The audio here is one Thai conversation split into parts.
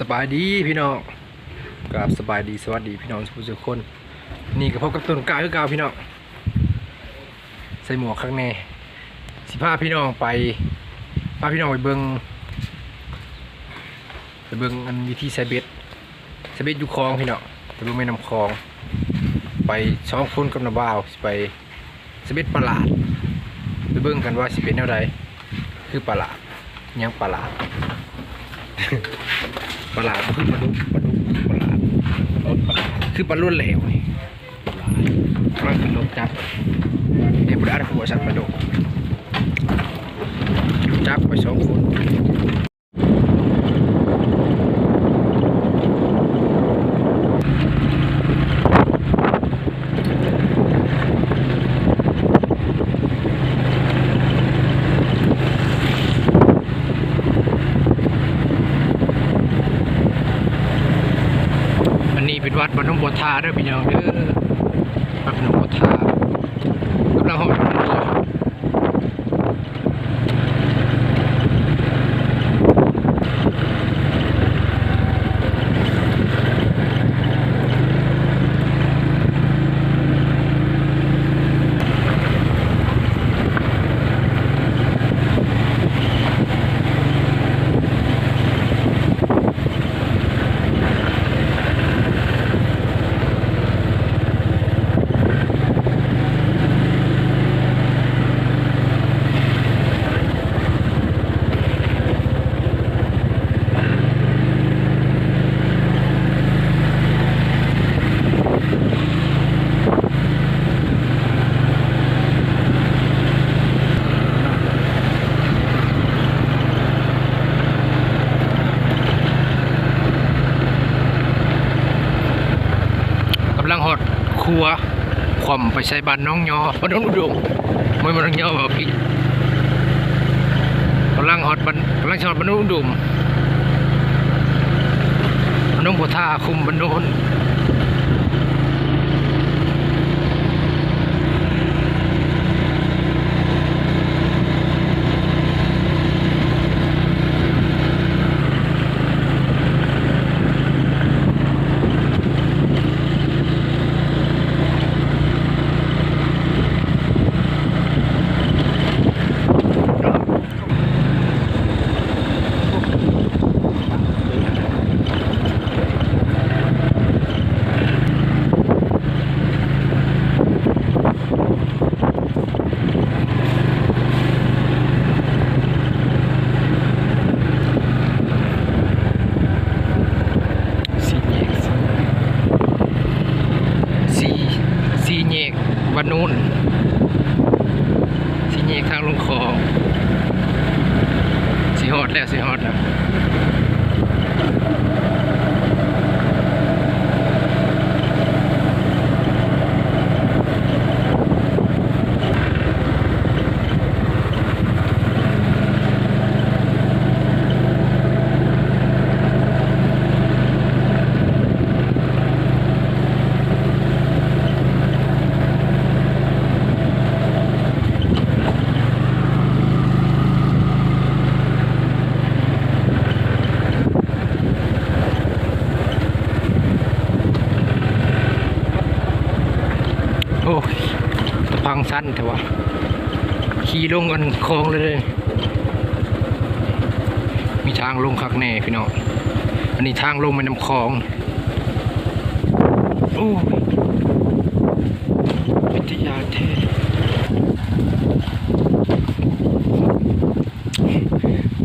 สบายดีพี่น้องกับสบายดีสวัสดีพี่น้องทุกคน นี่ก็พบกับต้นกล้าคือเก่าพี่น้องใส่หมวกข้างในสิพาพี่น้องไปพาพี่น้องไปเบิงไปเบิงอันวิธีใส่เบ็ดใส่เบ็ดอยู่คลองพี่น้องไปเบิงแม่น้ำคลอง ไปสองคนกับน้าบ่าวไปใส่เบ็ดประหลาดไปเบิงกันว่าสิเป็นแนวใดคือประหลาดยังประหลาด ประหลาดคือปลาดุกปลาดุกปลาดรถประหลาดคือปลาลุ่นเหลวนี่มันคือรถจับเอ็มบริอาร์หัวสัตว์ปลาดุกจับไปสองคนนี้เป็น วัดบ้านหนองบัวทาเด้อพี่น้องเด้อวัดบ้านหนองบัวทากำลังหอดเรือากำลังหอดครัวขว มไปใช้บ้านน้องยอบ้านน้องอุดมไม่บ้านน้องยอแบบพี่กำลังหอดบันกำลังหอดบ้านน้องอุดมบ้านน้องบัวทาคุมบ้านน้นแยกสี่สี่แยกบ้านโน้นสี่แยกทางลงคลองสีฮอดแล้วสีฮอดแล้ว โอ้ยตะพัง สั้นแต่ว่าขี่ลงกันคลองเลยเลย มีทางลงคักแน่พี่น้องอันนี้ทางลงไปน้ำคลองโอ้ยวิทยาเท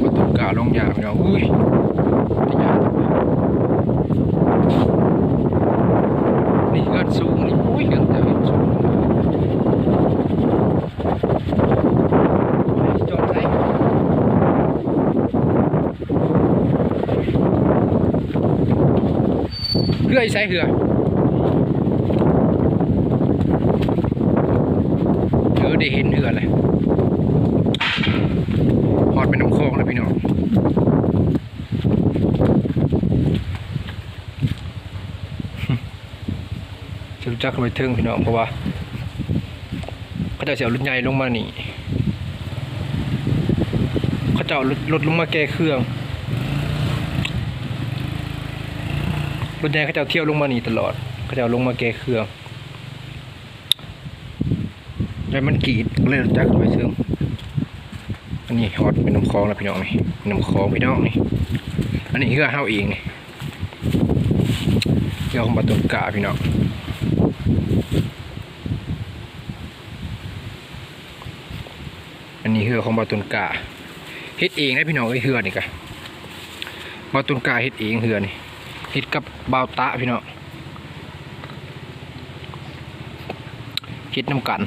วัตถุกาลงยาพี่น้องอุ้ยวิทยานี่เกินสูงนี่อุ้ยเกินแต่สูงจอดไหน เรือใส่เรือเออได้เห็นเรือเลยหอดเป็นน้ำคลองเลยพี่น้องจะรู้จักกันไปเทิงพี่น้องเพราะว่าเขาจะเสียรถใหญ่ลงมานี่เขาจะเอารถรถลงมาแก้เครื่อง รถใหญ่เขาจะเอาเที่ยวลงมานี่ตลอด เขาจะเอาลงมาแก้เครื่องแล้วมันกรีดเลยจักรไปซึ่งอันนี้ฮอตเป็นน้ำคลองแล้วพี่น้องนี่น้ำคลองพี่น้องนี่ อันนี้คือเฮาเองนี่เรื่องของประตูกาพี่น้องอันนี้เคือของบาตุนกาเฮ็ดเองนะพี่น้องเอ้ยเฮือนี่กะบาตุนกาเฮ็ดเองเฮือนี่ เฮ็ดกับบาวตะพี่น้องเฮ็ดน้ำกัน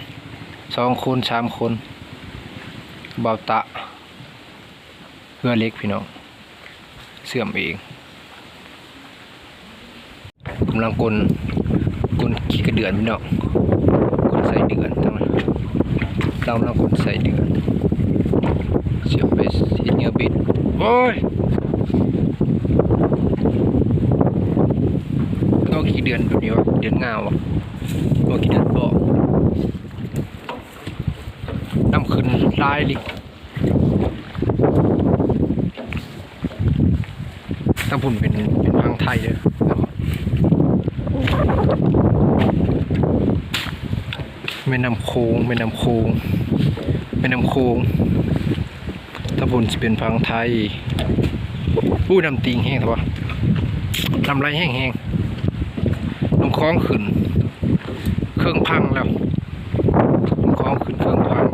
สองคนสามคนบาวตะเฮือเล็กพี่น้องเสื่อมเองกำลังกลกลขี้กระเดือนพี่น้องกลใส่เดือนทั้งนั้นเรากำลังกลใส่เดือนเสียบไปที่เนื้อบิดโอ้ยก็กี่เดื อนแบบนี้วะเดือนงาวะก็กี่เดือนบอกน้ำขึ้นลายลิทั้งพุ่นเป็นเป็นพังไทยเลยแม่น้ำโค้งแม่น้ำโค้งแม่น้ำโค้งถ้าบุญสิเป็นพังไทยผู้นำติงแห้งแต่ว่าลำไรแห้งแห้งๆ น้ำคล้องขึ้น เครื่องพังแล้วน้ำคล้องขึ้นเครื่องพัง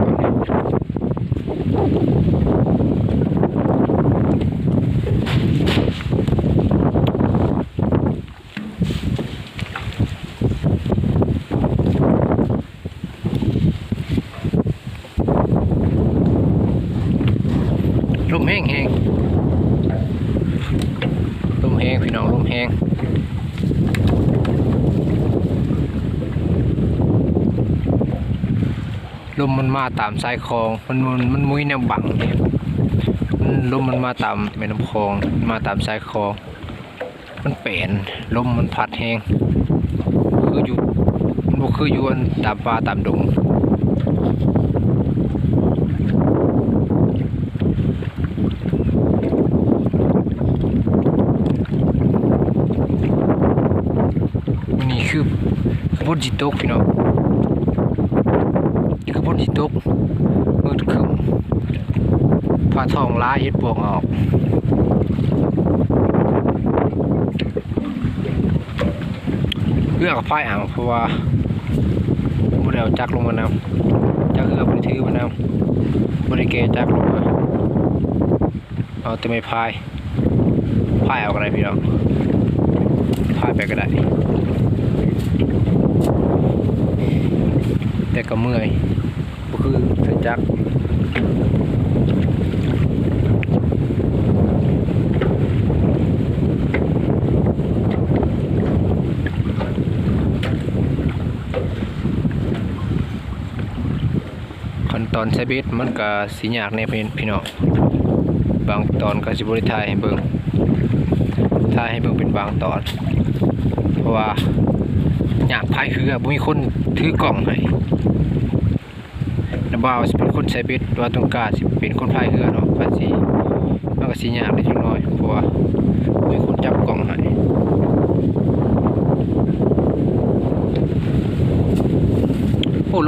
ลมแห้งแห้งลมแห้งพี่น้องลมแห้งล มาตามสายคลองมันมันมันมุ้ยแนวบังเนี่ยลมมันมาตามแม่น้ำคลองมาตามสายคลอง มันเปลี่ยนลมมันพัดแห้งคืออยู่มันคืออยู่อันตามป่าตามดงนี่คือคือพ่นจิตกพี่น้องนี่คือพ่นจิตกมืดคึม ผ้าทองล้าเฮ็ดปวกออกเลือกกับไฟอ่างเพราะว่าบ่ได้เอาจักรลงมานำจักรเอือบ่ได้ถือมานำบ่ได้แกจักรลงมาเอาแต่ไม่พายพายเอาก็ได้พี่น้องพายไปก็ได้ แต่ก็เมื่อยก็คือเสียจัก อนใช้เบ็ดมันก็สิยากในพี่พี่น้องบางตอนก็สิบริทายให้เบิ่งถ่ายให้เบิ่งเป็นบางตอน เพราะว่าอยากพายคือบ่มีคนถือกล่องให้น้าบ่าวสิเป็นคนใช้เบ็ดว่าต้องการสิเป็นคนพายเรือเนาะภาษีมันก็สิยากนิดจักหน่อยเพราะว่ามีคนจับก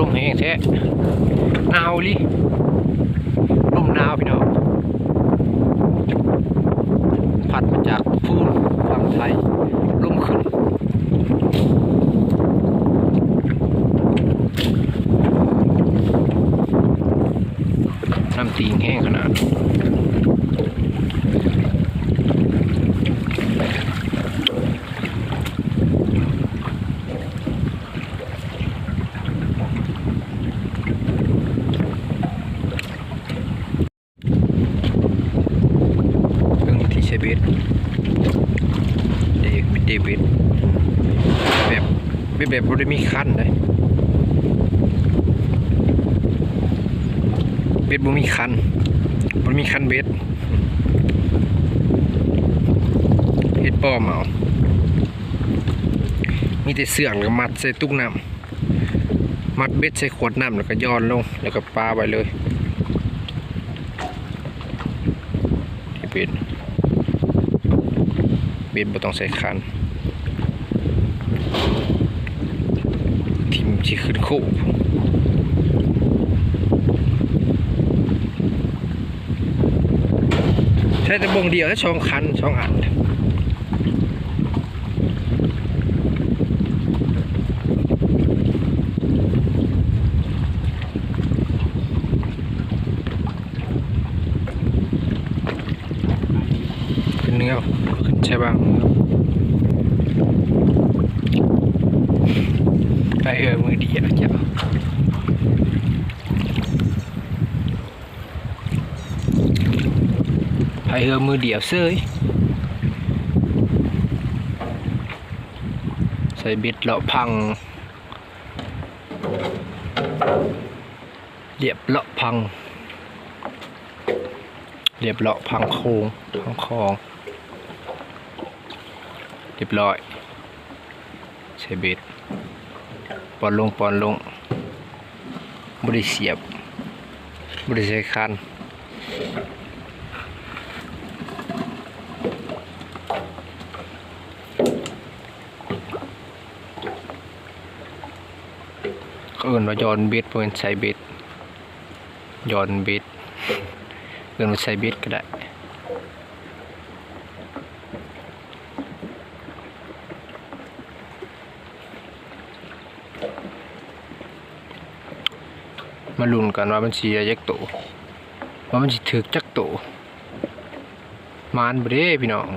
ล่มแห้งแท้หนาวลิลมหนาวพี่น้องพัดมาจากพูนฝั่งไทยลมขึ้นน้ำตีงแห้งขนาด บ็ดบ่มีคันบ่มีคันเบ็ดเฮ็ดป้อมเอามีแต่เสื่องแล้วมัดใส่ตุกน้ำมัดเบ็ดใส่ขวดน้ำแล้วก็ย้อนลงแล้วก็ปลาไปเลยเบ็ดเบ็ดบ่ต้องใส่คันทิมที่ขึ้นโคก ใช่แต่บงเดียวแค่สองคันสองอันขึ้นเนื้อขึ้นใช่บ้างไปเออมือเดียวจ้ะไป เออมือเดียวเซยใส่เบ็ดเลาะพังเรียบเลาะพังเรียบเลาะพังโค้งพังคองเรียบร้อยใช้เบ็ดปอนลงปอนลงบริเสียบบริใช้คันเขาเอื่นว่าย้อนบ็ดเพราะเป็นใช้บ็ดย้อนบ็ดเอื่นว่าใช้บ็ดก็ได้มาลุ้นกันว่ามันสิได้จักโตว่ามันสิถึกจักโตมานบ่เด้พี่น้อง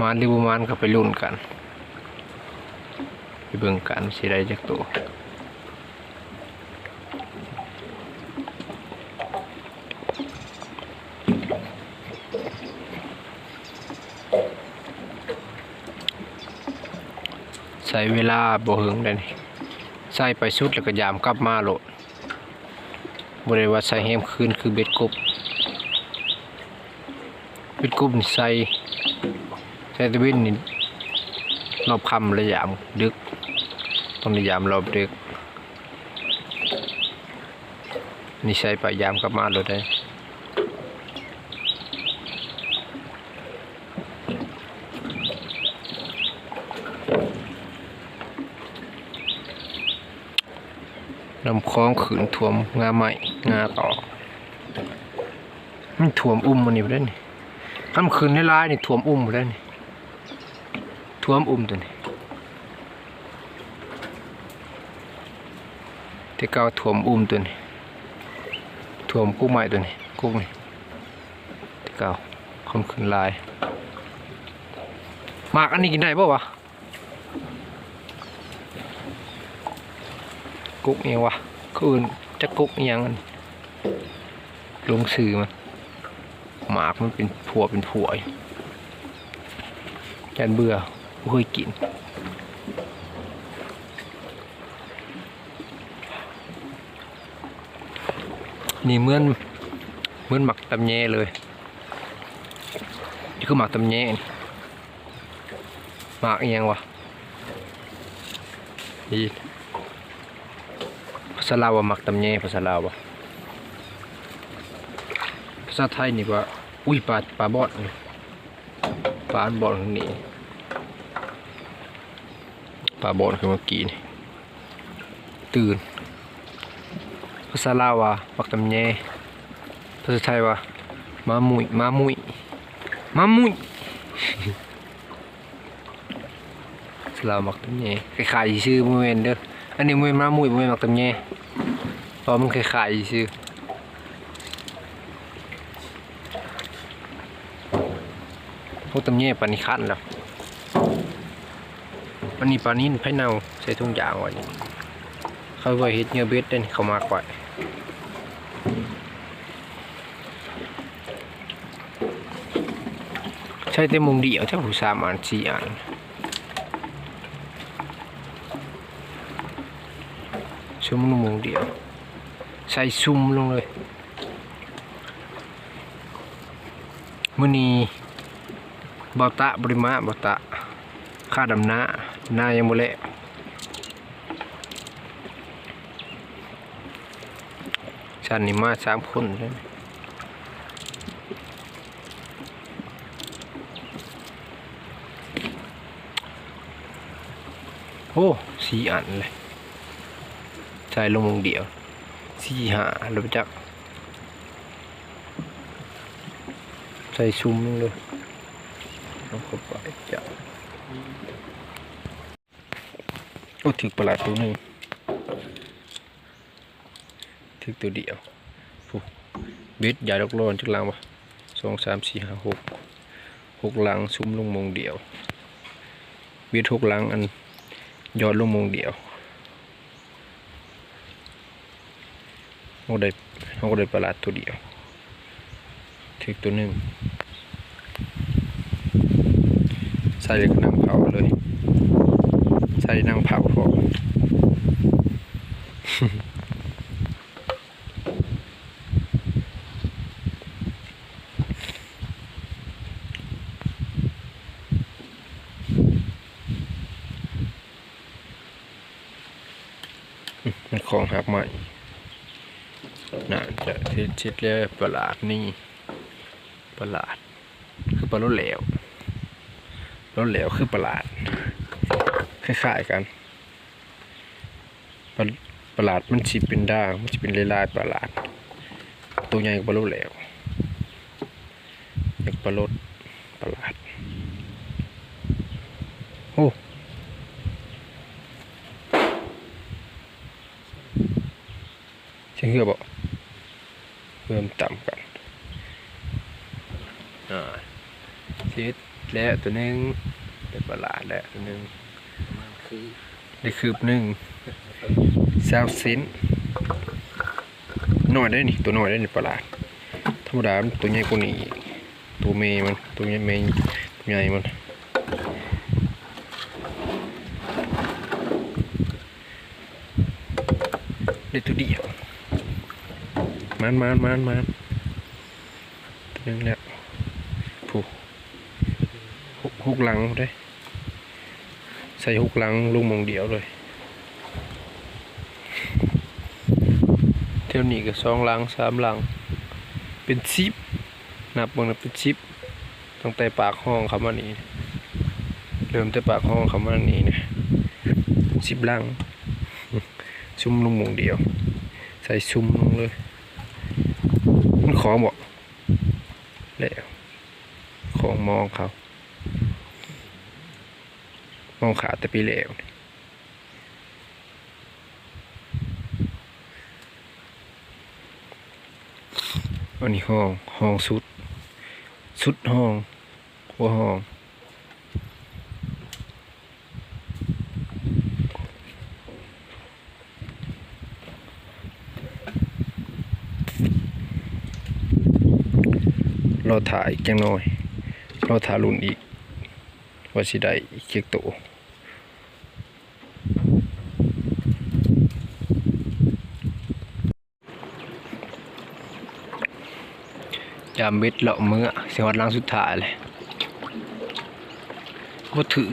มานหรือบ่มานก็ไปลุ้นกัน ไปเบิ่งกันสิได้จักโตใช้เวลาบ่เฮิงได้นี่ใส่ไปสุดแล้วก็ยามกลับมาโหลดบริว่าใส่แฮมคืนคือเบ็ดกบเบ็ดกบใส่ใส่ตะเวนนี่รอบคำและยามดึก ต้องในยามรอบดึกนี่ใส่ไปยามกลับมาโหลดได้ลำคล้องขืนถ่วมงาใหม่งาต่อมันถ่วมอุ้มมันนี่ไปได้นี่คำคืนในร้ายนี่ถ่วมอุ้มไปได้นี่ถ่วมอุ้มตัวนี้ ที่เก่าถ่วมอุ้มตัวนี้ถ่วมกุ้งใหม่ตัวนี้กุ้งนี่ที่เก่าคำคืนลายหมากอันนี้กินได้ป่าวะกุ๊กเอียงวะคืออื่นจะกุ๊กเอียงมันลงสื่อมันหมากมันเป็นผัวเป็นผัวยู่แกนเบื่อบ่เคยกิน นี่เหมือนเหมือนหมักตำแยเลยนี่คือหมักตำแยนี่หมากเอียงวะนี่ภาษาลาวว่ามักตำแยภาษาลาวว่าภาษาไทยนี่ว่าอุ้ยปลาปลาบอดนี่ปลาบอดนี่ปลาบอดคือเมื่อกี้นี่ตื่นาษาลาวว่ามักตำแยภาษาไทยว่ามามุยมามุยมามุยภาลาวมักตำแยคล้ายชื่อมเมนเด้ออันนี้มเมนมามุยมเมนมักตำแยเพราะมันคล้ายชื่อพวกตำแย่ปานิคันแล้วอันนี้ปานินไผ่เน่าใส่ถุงยางไว้นี่เขาไว้เฮ็ดเนื้อเบ็ดเด่นเขามากกว่าใช้แต่มุมเดียวถ้าผู้สามอันสี่อันชั่วโมงเดียว ใส่ซุ่มลงเลยมื้อนี้บ่าตะบริมาบ่าตะค่าดำนาหน้ายังบ่แล้วฉันนี่มาสามคนเลย อ้อ้สี่อันเลยใส่ลงมงเดียวสี่หาหรือจักใส่ซุ้มเลยลงเข้าไปจับโอ้ถึกประหลาดตัวนึงถึกตัวเดียวผู้เบ็ดใหญ่ลกโลนจักลังปะสองสามสี่ห้าหกหกลังซุ้มลงมงเดียวเบ็ดหกลังอัน ยอดลงมงเดียวเขาได้เขาก็ได้ปลาตัวเดียวถึกตัวหนึ่งใส่เลยก็นั่งเผาเลย ใส่นั่งเผาพอ มันของหัก ใหม่น่าจะทิศชิดเรียกประหลาดนี่ ประหลาด คือปลาลดเหลวรถเหลวคือประหลาด คล้ายๆกันปลาประหลาดมันสิเป็นด่างมันสิเป็นลายๆประหลาด ตัวใหญ่กว่าปลาลดเหลวอยากปลาลดประหลาดโอ้ เชื่อเหือบเพิ่มต่ำกันอ่าชิดแล้วตัวหนึงได้ประหลาดแล้วตัวหนึงมันคือได้คืบหนึ่งซาวซินน้อยได้นี่ตัวน้อยได้นี่ประหลาดธรรมดาตัวใหญ่กว่านี้ตัวเมย์มันตัวใหญ่เมย์ตัวใหญ่มันได้ตัวเดียว มันมันมันมันตัวนึงแล้วผู้หกหกหลังได้ ใส่หกหลังลงมองเดียวเลย เที่ยวนี้ก็สองหลังสามหลัง เป็นชิป นับเบางนเป็นชิปตั้งแต่ปากห้องเขามานี่เริ่มแต่ปากห้องเขามานี่นะสิบหลัง ซุ่มลงมองเดียว ใส่ซุ่มลงเลย มันของบอกแล้วของมองเขา มองขาแต่ปีแล้วอันนี้ห้อง ห้องสุด สุดห้อง หัวห้อง รอ ถ่ายจังหน่อยเรอถ่ายรุ่นอีกว่าสิได้อีกเคียกโตยามเบ็ดเลาะมือเสียงวัดลังสุดท้ายเลยบ่ถือ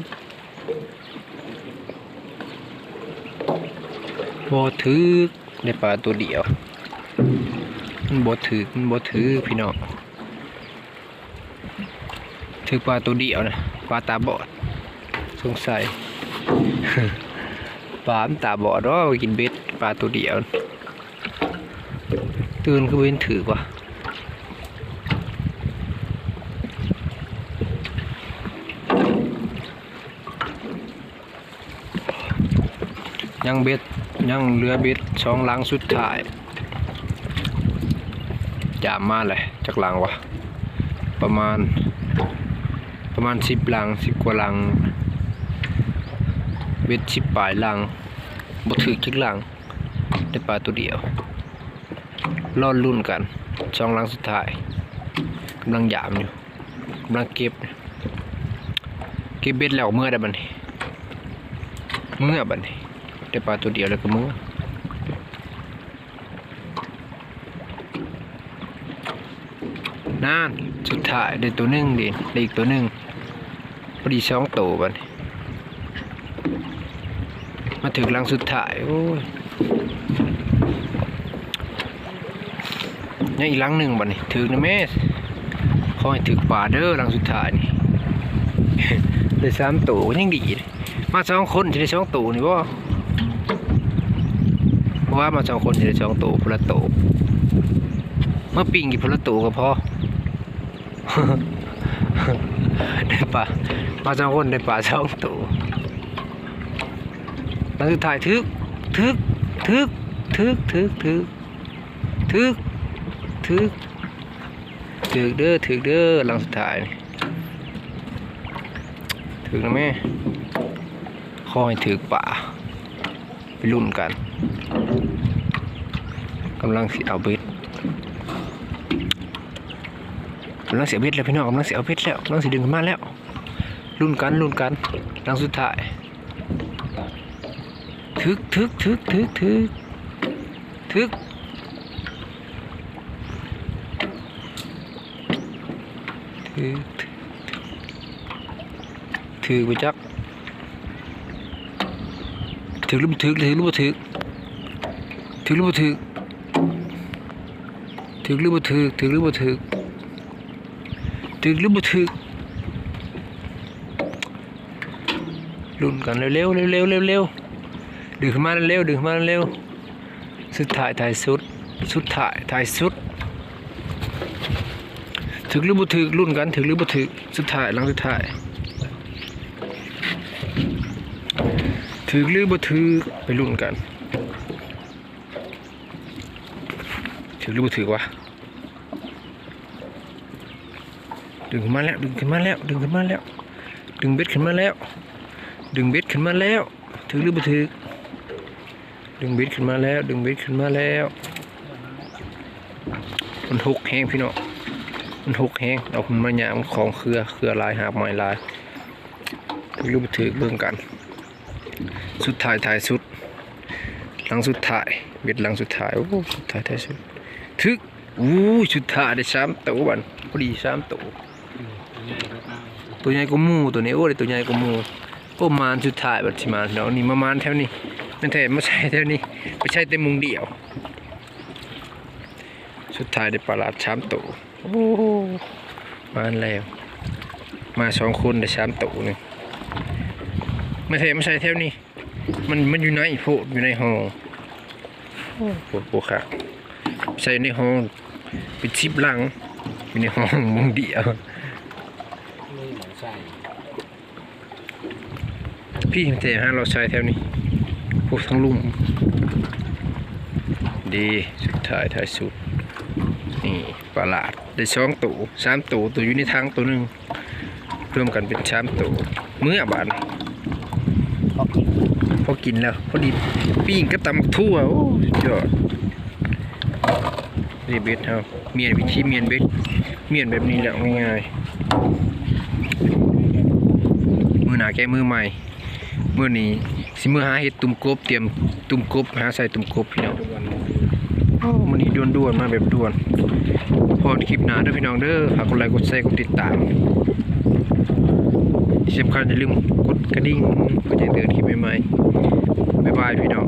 บ่ถือในปลาตัวเดียว มันบ่ถือมันบ่ถือพี่น้อง ถือปลาตัวเดียวนะปลาตาบอดสงสัยปลาตาบอดว่ากินเบ็ดปลาตัวเดียว ตื่นก็เว้นถือกว่ายังเบ็ดยังเรือเบ็ดสองหลังสุดท้ายจามมาเลยจากหลังวะประมาณ ประมาณสิบลังสิบกว่าลังเบ็ดสิบปลายลังบ่ถือจักลังได้ปลาตัวเดียวรอดรุ่นกันสองลังสุดท้ายกำลังหยามอยู่กำลังเก็บ เก็บเบ็ดแล้วเมื่อได้บันี้เมื่อบัดนี้ได้ปลาตัวเดียวแล้วก็เมื่อนั่นสุดท้ายได้ตัวหนึ่งดิได้อีกตัวหนึ่ง พอดีสองโตบัดนี้มาถึงลังสุดท้ายโอ้ยยังอีกลังหนึ่งบัดนี้ถึงนะแม่ขอให้ถึงป่าเด้อลังสุดท้ายนี่ได้สามตัวยังดีมาสองคนจะได้สองโตนี่บ่เพราะว่ามาสองคนจะได้สองโตพละตู่เมื่อปิงกี่พละตู่ก็พอ ได้ปลามาสองคนได้ปลาสองตู่หลังสุดท้ายทึกทึกทึกทึกทึกทึกทึกทึกทึกเด้อทึกเด้อหลังสุดท้ายถึกนะแม่คอยถึกป่าไปรุ่นกันกำลังสิเอาเบ็ดกำลังเสียเบ็ดแล้วพี่น้องกำลังเสียเอาเบ็ดแล้วกำลังสิดึงขึ้นมาแล้วรุ่นกันรุ่นกันหลังสุดท้ายถึกถึกถึกถึกถึกถึกถึกถือไปจักถือหรือบ่ถือถือหรือบ่ถือถือหรือบ่ถือถือหรือบ่ถือถือหรือบ่ถือ ถือหรือบ่ถือลุ้นกันเร็วเร็วเร็วเร็วเร็วดึงขึ้นมาเร็วดึงขึ้นมาเร็วสุดท้ายท้ายสุด สุดท้ายท้ายสุดถึกหรือบ่ถึกลุ้นกันถึกหรือบ่ถึกสุดท้ายหลังสุดท้ายถือหรือบ่ถือไปรุนกันถือหรือบ่ถือวะ ดึงขึ้นมาแล้ว ดึงขึ้นมาแล้ว ดึงขึ้นมาแล้ว ดึงเบ็ดขึ้นมาแล้ว ดึงเบ็ดขึ้นมาแล้ว ถือหรือบ่ถือดึงเบ็ดขึ้นมาแล้ว ดึงเบ็ดขึ้นมาแล้ว มันหกแห้งพี่น้องมันหกแห้งเอามันมาหยามของเครือเครือลายหาบไม้ลายถือหรือบ่ถือเบิ่งกัน สุดท้ายท้ายสุด หลังสุดท้าย เบ็ดหลังสุดท้ายโอ้สุดท้ายท้ายสุด ทึกอู้สุดท้ายได้สามตัวบันพอดีสามตัว ตัวใหญ่กว่าหมูตัวนี้โอ้ได้ตัวใหญ่กว่าหมูโอ้มานสุดท้ายบัดสิมานเนาะนี่มามานแถวนี้นั่นแท้มาใช่แถวนี้ไม่ใช่แต่มุงเดียว สุดท้ายได้ปลาลาดสามตัวโอ้มานแล้วมาสองคนได้สามตัวหนึงไม่ใช่ไม่ใช่แถวนี้ มันมันอยู่ในโพดอยู่ในห้องโอ้โหโหค่ะใส่ในห้องเป็นชิปหลังอยู่ในห้องมุงเดียว ไม่เหมือนใส่ พี่แต่ฮะเราใช้แถวนี้พวกทั้งลุ่ม ดีสุดท้ายท้ายสุด นี่ประหลาดได้สองตัวสามตัวตัวอยู่ในทางตัวหนึ่งรวมกันเป็นสามตัวเมื่อบานพราะกินพอกินแล้วพอดีปิ้งก็ตำบักทั่วโอ้สุดยอดนี่เบ็ดเฮาเมียนวิธีเมียนเบ็ดเมียนแบบนี้แหละง่ายๆมือหนาแก้มือใหม่ มื่อนี้สิมือหาเห็ดตุ่มกบเตรียมตุ่มกบหาใส่ตุ่มกบพี่น้องโอ้มันนี้ด่วนๆมาแบบด่วน พอคลิปหน้าเด้อพี่น้องเด้อฝากกดไลค์กดแชร์กดติดตามที่สำคัญอย่าลืมกดกระดิ่งเพื่อจะได้เตือนคลิปใหม่ๆบ๊ายบายพี่น้อง